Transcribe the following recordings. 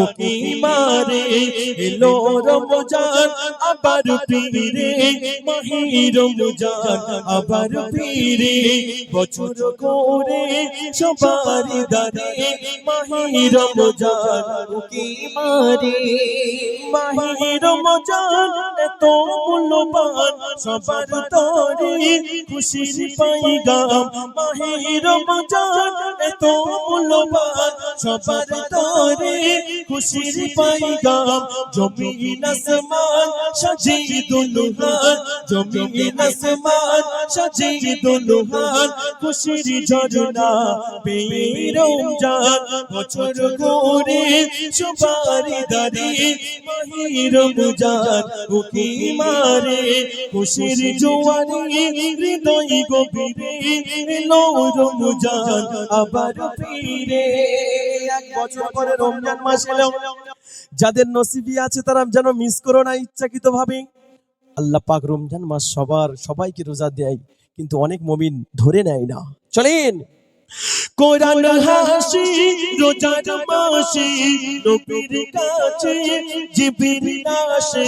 ও কি মারে, এলো রমজান, আবার ফিরে। মাহি রমজান, আবার ফিরে। বছর করে সবার দারে মাহি রমজান ও কি মারে। মাহি রমজান, এত মূল্যবান, সবার তরে খুশির পাইগাম। মাহি রমজান, এত মূল্যবান, সবার তরে খুশির পাইগাম। জমিন আসমান সাজিয়ে দুলহান জমিন আসমান সাজিয়ে দুলহান খুশির ঝরনা পেয়ে রমজান। বছর ঘুরে সবারি দারে মাহি রমজান উকি মারে খুশির জোয়ারে, হৃদয় গভীরে এলো রমজান আবার ফিরে এক বছর পরে রমজান মাস যাদের নসিবি আছে তারা যেন মিস করো না ইচ্ছাকৃত ভাবে আল্লাহ পাক রমজান মাস সবার সবাইকে রোজা দেয়, কিন্তু অনেক মমিন ধরে নেয় না। চলেন কোরআন হাসি রোজার মাসে নবীর কাছে জিবির আসে।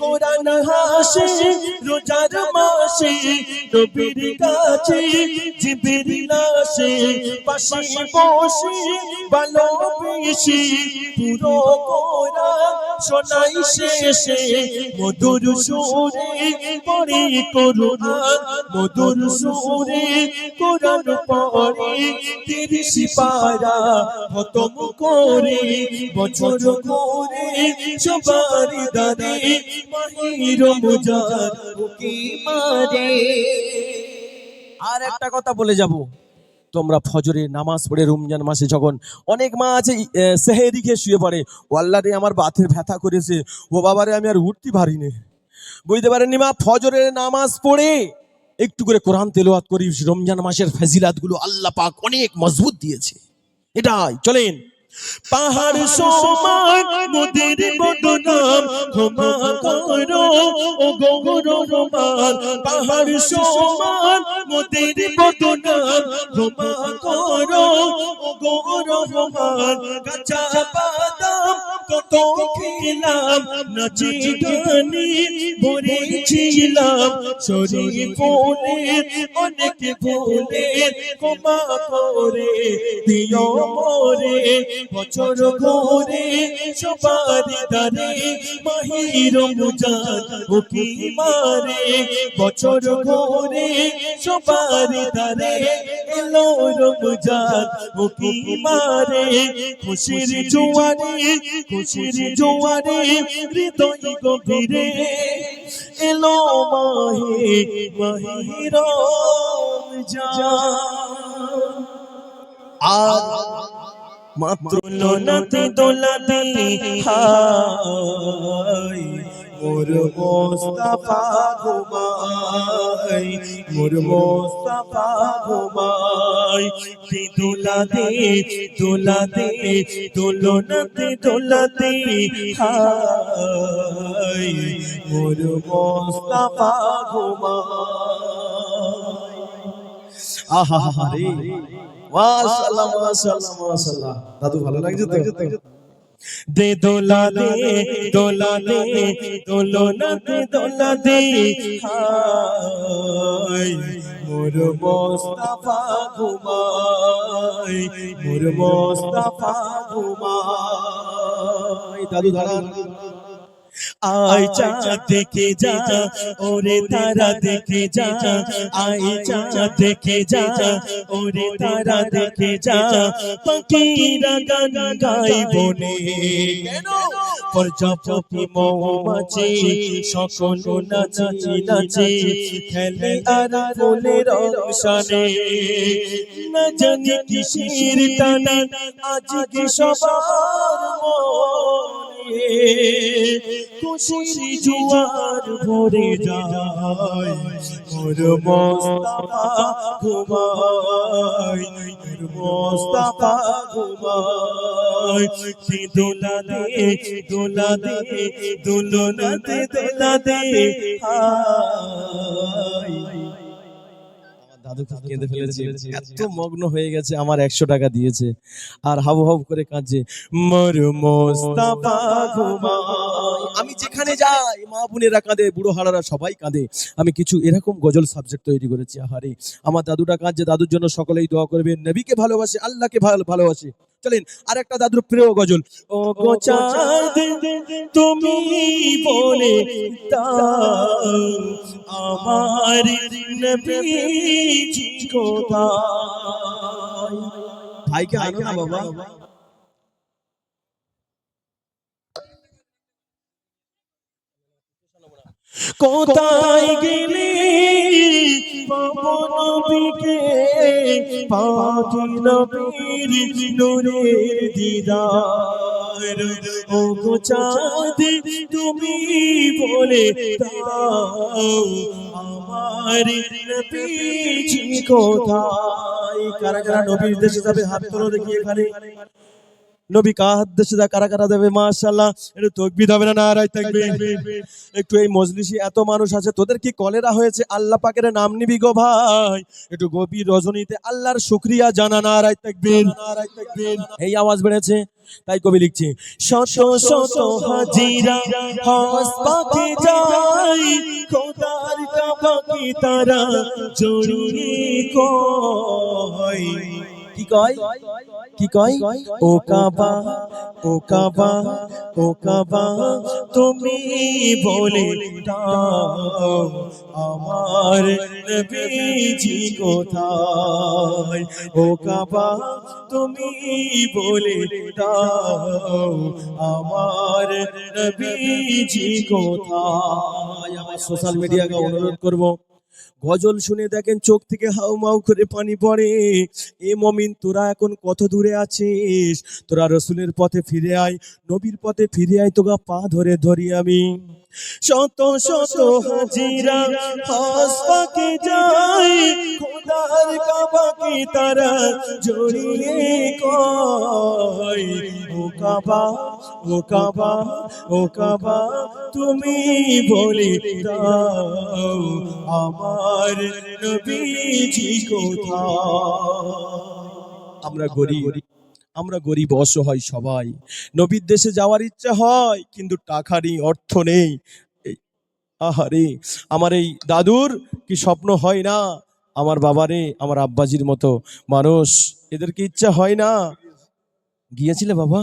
কোরআন হাসি রোজার মাসে নবীর কাছে জিবির আসে। পাশে বসে ভালোবেসে পুরো কোরআন শেষে মধুর সুরে পড়ে কোরআন মধুর সুরে কোরআন পড়ে তিরিশ পারা খতম করে, বছর করে সবার দানে মাহির মারে। আর একটা কথা বলে যাব। তোমরা ফজরে নামাজ পড়ে রমজান মাসে যখন অনেক মা আছে সেহেরি খেয়ে শুয়ে পড়ে। ও আল্লাহ আমার বাথের ব্যথা করেছে। ও বাবারে আমি আর উঠতে পারিনি। বুঝতে পারেননি মা? ফজরে নামাজ পড়ে একটু করে কোরআন তেলোয়াত করি, রমজান মাসের ফেজিলাতগুলো আল্লাহ পাক অনেক মজবুত দিয়েছে। এটাই, চলেন। পাহাড় সমান মোদের বদনাম ক্ষমা করো ও গৌর রমান পাহাড় সমান মোদের বদনাম ক্ষমা করো ও গৌর রমান কাঁচা বাদাম কত খেলাম নাচি গানি ভরেছিলাম। শরীর ফোনের অনেক ভুলের ক্ষমা করে দিও মোরে বছর ঘরে সবার দারে মাহির মুজান মারে। বছর ঘরে সবার দারে এলো রমজান উকি মারে। খুশির জোয়ারে খুশির জোয়ারে হৃদয় গভীরে এলো মাহে মাহির আর মাত্র লোনাতে দোলাতে হাই মোর মোস্তাফা ঘুমাই মোর মোস্তাফা ঘুমাই। দি দোলা দে দোলা দে দোলনাতে দোলাতে হাই মোর মোস্তাফা ঘুমাই। আহা হা রে দাদু ভালো লাগছে দে দোলা দে দোলা দে দোলনা দে দোলা দে হাই মোর মোস্তাফা ঘুমাই মোর মোস্তাফা ঘুমাই দাদু দাঁড়ান আয় চা দেখে যা ওরে তারা দেখে যা আয় চা দেখে যা ওরে তারা দেখে যা পাখিরা গান গাই বনে প্রজাপতি মৌমাছি সকল নাচি নাচে খেলে আর ফুলের অংশনে না জানি কিসের টানে আজকে সবার মনে। খুশি জুয়ার ভরে যায়। মোর মোস্তাফা ঘুমায় মোর মোস্তাফা ঘুমায়। সে দোলা দে দোলা দে দোলনা দে দোলা দে হায়। দাদু খুব কেঁদে ফেলেছে। এত মগ্ন হয়ে গেছে আমার একশো টাকা দিয়েছে। আর হাবু হাবু করে কাঁদছে মর মোস্তাফা ঘুমায় আমি যেখানে যাই, মা বোনেরা কাঁদে, বুড়ো হাড়ারা সবাই কাঁদে। আমি কিছু এরকম গজল সাবজেক্ট তৈরি করেছি, আহারে। আমার দাদুটা কাঁদছে, দাদুর জন্য সকলেই দোয়া করবেন। নবীকে ভালোবাসে, আল্লাহকে ভালো ভালোবাসে। চলেন আর একটা দাদুর প্রিয় গজল। ও গোচাঁদ তুমি বলে আমার ভাইকে না বাবা। কোথায় গেলে? নবীকে পাখি নবীর নূরের দিদার। ও গো চাঁদ তুমি বলে দাও আমার নবীজি কোথায়? কারা কারা নবীর দেশে যাবে হাত তোলো দেখি এখানে। নবী কাহার দেশে যা কারা কারা দেবে মাশাআল্লাহ একটু তকবির হবে না নারাই থাকবে একটু এই মজলিসে এত মানুষ আছে তোদের কি কলেরা হয়েছে আল্লাহ পাকের নাম নিবি গো ভাই একটু গভীর রজনীতে আল্লাহর শুকরিয়া জানা নারাই থাকবেন এই আওয়াজ বেড়েছে তাই কবি লিখছে শত শত হাজিরা হস পাখি যাই খোদার কাবাকে তারা জড়িয়ে কয় কি কয় কি কয়? ও কাবা ও কাবা ও কাবা, তুমি বলে আমার নবীজি কোথায়? ও কাবা, তুমি বলে আমার নবীজি কোথায়? আমার সোশ্যাল মিডিয়াকে অনুরোধ করব। গজল শুনে দেখেন চোখ থেকে হাউ মাউ করে পানি পড়ে। এ মমিন, তোরা এখন কত দূরে আছিস? তোরা রসুলের পথে ফিরে আয়, নবীর পথে ফিরে আয়, তোগা পা ধরে ধরি আমি। শত শত হাজিরা হাস পাকে যায়, খোদার কাবাকে তারা জড়িয়ে কয়, ও কাবা ও কাবা ও কাবা, তুমি বলে দাও, আমার নবীজি কোথায়? আমরা গরিব। আমরা গরিব অসহায় সবাই। নবীর দেশে যাওয়ার ইচ্ছা হয়, কিন্তু টাকা নেই, অর্থ নেই। আহারে, আমার এই দাদুর কি স্বপ্ন হয় না? আমার বাবারে, আমার আব্বাজির মতো মানুষ, এদের কি ইচ্ছা হয় না? গিয়েছিলে বাবা?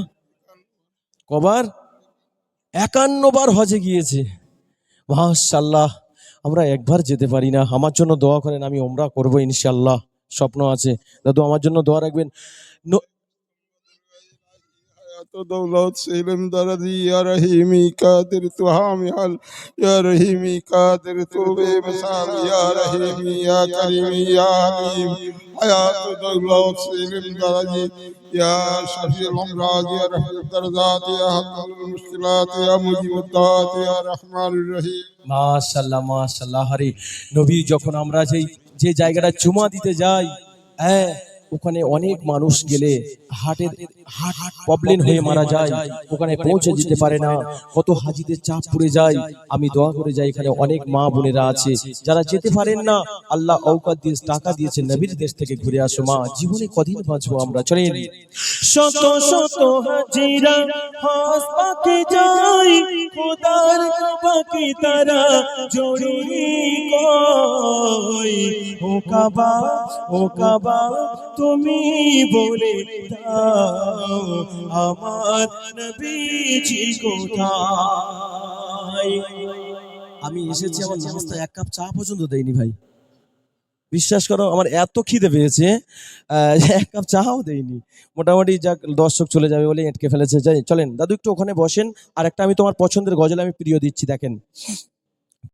কবার? একান্নবার হজে গিয়েছে। মাশাল্লাহ আমরা একবার যেতে পারি না। আমার জন্য দোয়া করেন, আমি ওমরা করব ইনশাল্লাহ স্বপ্ন আছে। দাদু, আমার জন্য দোয়া রাখবেন। দৌলত সেলিম দরদি রহিমি কাদের তু হামিয়াল ইয়া রহিমি কাদের তু বেমিসাল, ইয়া রহিমি, ইয়া করিমি, ইয়া হালিম হায়াত দৌলত সেলিম দরদি, ইয়া শফিউল আমরাজ, ইয়া রহমত দরজাত ইয়া হাক্কাল মুশকিলাত, ইয়া মুজিবুদ্দাত, ইয়া রহমানুর রহিম। মাশাল্লাহ মাশাল্লাহ আরে নবী যখন আমরা যেই, যে জায়গাটা চুমা দিতে যাই হ্যাঁ ওখানে অনেক মানুষ গেলে হার্টের প্রবলেম হয়ে মারা যায়, ওখানে পৌঁছে যেতে পারে না, কত হাজিদের চাপ পড়ে যায়। আমি দোয়া করে যাই, এখানে অনেক মা বোনেরা আছে, যারা যেতে পারেন না। আল্লাহ দিয়ে টাকা দিয়েছে নবীর দেশ থেকে ঘুরে আসো মা, জীবনে কদিন বাঁচবো আমরা, চলেন। শত শত হাজিরা হাস পাকে যাই, খোদার কাবাকে তারা জড়িয়ে কয়। ও কাবা ও কাবা, তুমি বলে দাও। আমার নবীজি কোথায়? আমি এসেছি, আমার নাস্তা এক কাপ চা পর্যন্ত দেয়নি ভাই। বিশ্বাস করো, আমার এত খিদে পেয়েছে এক কাপ চাও দেয়নি। মোটামুটি যাক, দর্শক চলে যাবে বলে এঁটকে ফেলেছে। চলেন, দাদু একটু ওখানে বসেন। আর একটা আমি তোমার পছন্দের গজল আমি প্রিয় দিচ্ছি, দেখেন।